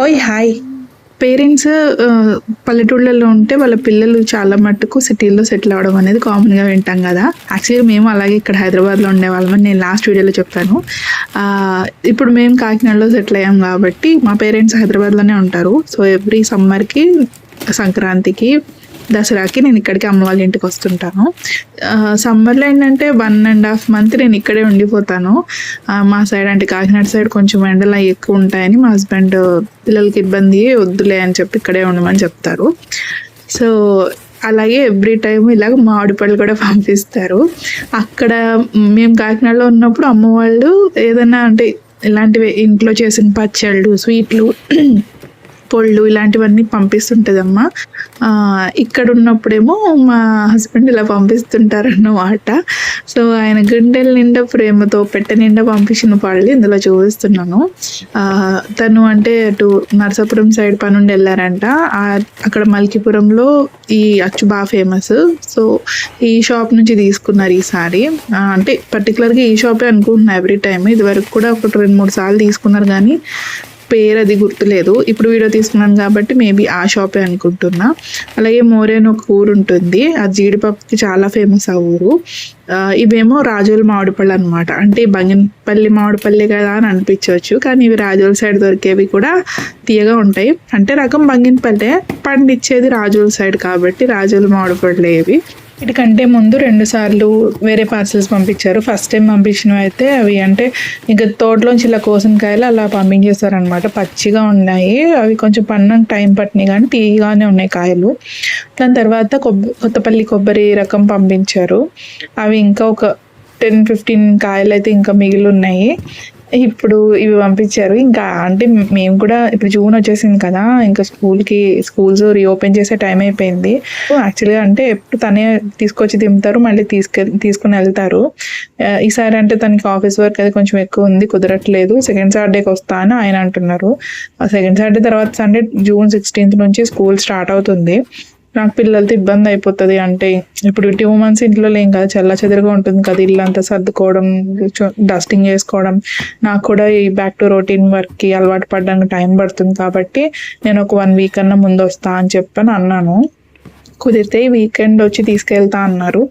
ఓయ్ hi. Parents పల్లెటూళ్ళలో ఉంటే వాళ్ళ పిల్లలు చాలా మట్టుకు సిటీల్లో సెటిల్ అవ్వడం అనేది కామన్గా వింటాం కదా. యాక్చువల్గా మేము అలాగే ఇక్కడ హైదరాబాద్లో ఉండేవాళ్ళమని నేను లాస్ట్ వీడియోలో చెప్పాను ఇప్పుడు మేము కాకినాడలో సెటిల్ అయ్యాం కాబట్టి మా పేరెంట్స్ హైదరాబాద్లోనే ఉంటారు. సో ఎవ్రీ సమ్మర్కి సంక్రాంతికి దసరాకి నేను ఇక్కడికి అమ్మ వాళ్ళ ఇంటికి వస్తుంటాను. సమ్మర్లో ఏంటంటే వన్ అండ్ హాఫ్ మంత్ నేను ఇక్కడే ఉండిపోతాను. మా సైడ్ అంటే కాకినాడ సైడ్ కొంచెం ఎండలు ఎక్కువ ఉంటాయని మా హస్బెండ్ పిల్లలకి ఇబ్బంది వద్దులే అని చెప్పి ఇక్కడే ఉండమని చెప్తారు. సో అలాగే ఎవ్రీ టైం ఇలాగ మామిడిపళ్ళు కూడా పంపిస్తారు. అక్కడ మేము కాకినాడలో ఉన్నప్పుడు అమ్మ వాళ్ళు ఏదైనా అంటే ఇలాంటివి ఇంట్లో చేసిన పచ్చళ్ళు స్వీట్లు పొళ్ళు ఇలాంటివన్నీ పంపిస్తుంటుందమ్మా. ఇక్కడ ఉన్నప్పుడేమో మా హస్బెండ్ ఇలా పంపిస్తుంటారన్నమాట సో ఆయన గుండెల నిండా ప్రేమతో పెట్ట నిండా పంపించిన పళ్ళు ఇందులో చూపిస్తున్నాను తను అంటే అటు నరసాపురం సైడ్ పనుండి వెళ్ళారంట అక్కడ మల్కీపురంలో ఈ అచ్చు బాగా ఫేమస్. సో ఈ షాప్ నుంచి తీసుకున్నారు ఈసారి. అంటే పర్టికులర్గా ఈ షాపే అనుకుంటున్నాను ఎవ్రీ టైం ఇది వరకు కూడా ఒక రెండు మూడు సార్లు తీసుకున్నారు కానీ పేరు అది గుర్తులేదు. ఇప్పుడు వీడియో తీసుకున్నాను కాబట్టి మేబీ ఆ షాపే అనుకుంటున్నా. అలాగే మోరే అని ఒక ఊరు ఉంటుంది. ఆ జీడిపప్పుకి చాలా ఫేమస్ ఆ ఊరు. ఇవేమో రాజోల మామిడిపళ్ళు అనమాట అంటే బంగినపల్లి మామిడిపల్లి కదా అని అనిపించవచ్చు. కానీ ఇవి రాజోల సైడ్ దొరికేవి కూడా తీయగా ఉంటాయి. అంటే రకం బంగినపల్లె. పండిచ్చేది రాజోల సైడ్ కాబట్టి రాజోల మామిడిపళ్ళే ఇవి. వీటికంటే ముందు రెండు సార్లు వేరే పార్సల్స్ పంపించారు. ఫస్ట్ టైం పంపించినవి అయితే అవి అంటే ఇంకా తోటలోంచి ఇలా కోసిన కాయలు అలా పంపించేస్తారనమాట పచ్చిగా ఉన్నాయి. అవి కొంచెం పన్నకు టైం పట్టినాయి కానీ తీయగానే ఉన్నాయి కాయలు. దాని తర్వాత కొబ్బరి కొత్తపల్లి కొబ్బరి రకం పంపించారు. అవి ఇంకా ఒక టెన్ ఫిఫ్టీన్ కాయలు అయితే ఇంకా మిగిలి ఉన్నాయి. ఇప్పుడు ఇవి పంపించారు. ఇంకా అంటే మేము కూడా ఇప్పుడు జూన్ వచ్చేసింది కదా ఇంకా స్కూల్కి స్కూల్స్ రీఓపెన్ చేసే టైం అయిపోయింది. యాక్చువల్గా అంటే ఎప్పుడు తనే తీసుకొచ్చి దింపుతారు మళ్ళీ తీసుకెళ్ళి తీసుకుని వెళ్తారు. ఈసారి అంటే తనకి ఆఫీస్ వర్క్ అది కొంచెం ఎక్కువ ఉంది కుదరట్లేదు. సెకండ్ సాటర్డేకి వస్తా అని ఆయన అంటున్నారు. ఆ సెకండ్ సాటర్డే తర్వాత సండే జూన్ సిక్స్టీన్త్ నుంచి స్కూల్ స్టార్ట్ అవుతుంది. నాకు పిల్లలతో ఇబ్బంది అయిపోతుంది అంటే ఇప్పుడు టూ మంత్స్ ఇంట్లో లేం కదా చల్ల చెదరగా ఉంటుంది కదా ఇల్లు అంతా సర్దుకోవడం డస్టింగ్ చేసుకోవడం. నాకు కూడా ఈ బ్యాక్ టు రొటీన్ వర్క్కి అలవాటు పడడానికి టైం పడుతుంది కాబట్టి నేను ఒక వన్ వీక్ అన్న ముందు వస్తా అని చెప్పని అన్నాను. కుదిరితే ఈ వీకెండ్ వచ్చి తీసుకెళ్తా అన్నారు.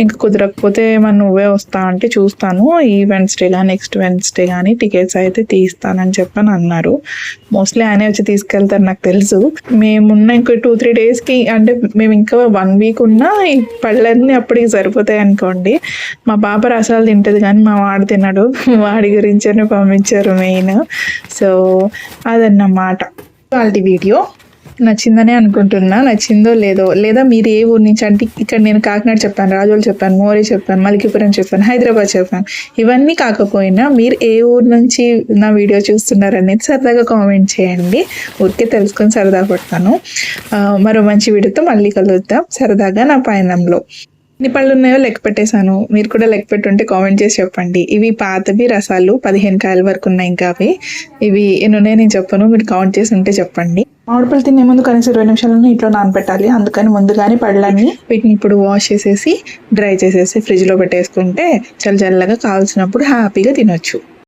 ఇంకా కుదరకపోతే ఏమన్నా నువ్వే వస్తా అంటే చూస్తాను. ఈ వెన్స్డే కానీ నెక్స్ట్ వెన్స్డే కానీ టికెట్స్ అయితే తీస్తానని చెప్పని అన్నారు. మోస్ట్లీ ఆయనే వచ్చి తీసుకెళ్తారు నాకు తెలుసు. మేమున్న ఇంకో టూ త్రీ డేస్కి అంటే మేము ఇంకా వన్ వీక్ ఉన్నా ఈ పళ్ళన్నీ అప్పటికి సరిపోతాయి అనుకోండి. మా పాప రసాలు తింటుంది కానీ మా వాడు తినడు. వాడి గురించే పంపించారు మెయిన్. సో అదన్నమాట. వాళ్ళ వీడియో. నచ్చిందనే అనుకుంటున్నా. నచ్చిందో లేదో లేదా మీరు ఏ ఊరు నుంచి అంటే ఇక్కడ నేను కాకినాడ చెప్పాను రాజోలు చెప్పాను మోరీ చెప్పాను మలికిపురం చెప్పాను హైదరాబాద్ చెప్పాను. ఇవన్నీ కాకపోయినా మీరు ఏ ఊరు నుంచి నా వీడియో చూస్తున్నారు అనేది సరదాగా కామెంట్ చేయండి. ఊరికే తెలుసుకొని సరదా పడతాను. మరో మంచి వీడియోతో మళ్ళీ కలుద్దాం. సరదాగా నా పయనంలో. ఎన్ని పళ్ళు ఉన్నాయో లెక్క పెట్టేశాను. మీరు కూడా లెక్క పెట్టుంటే కామెంట్ చేసి చెప్పండి. ఇవి పాతవి రసాలు పదిహేను కాయల వరకు ఉన్నాయి ఇంకా అవి. ఇవి ఎన్ని ఉన్నాయో నేను చెప్పను. మీరు కౌంట్ చేసి ఉంటే చెప్పండి. మామిడిపళ్ళు తినే ముందు కనీసం ఇరవై నిమిషాలను ఇంట్లో నానబెట్టాలి. అందుకని ముందుగానే పళ్ళని వీటిని ఇప్పుడు వాష్ చేసేసి డ్రై చేసేసి ఫ్రిడ్జ్లో పెట్టేసుకుంటే చల్ల చల్లగా కావాల్సినప్పుడు హ్యాపీగా తినొచ్చు.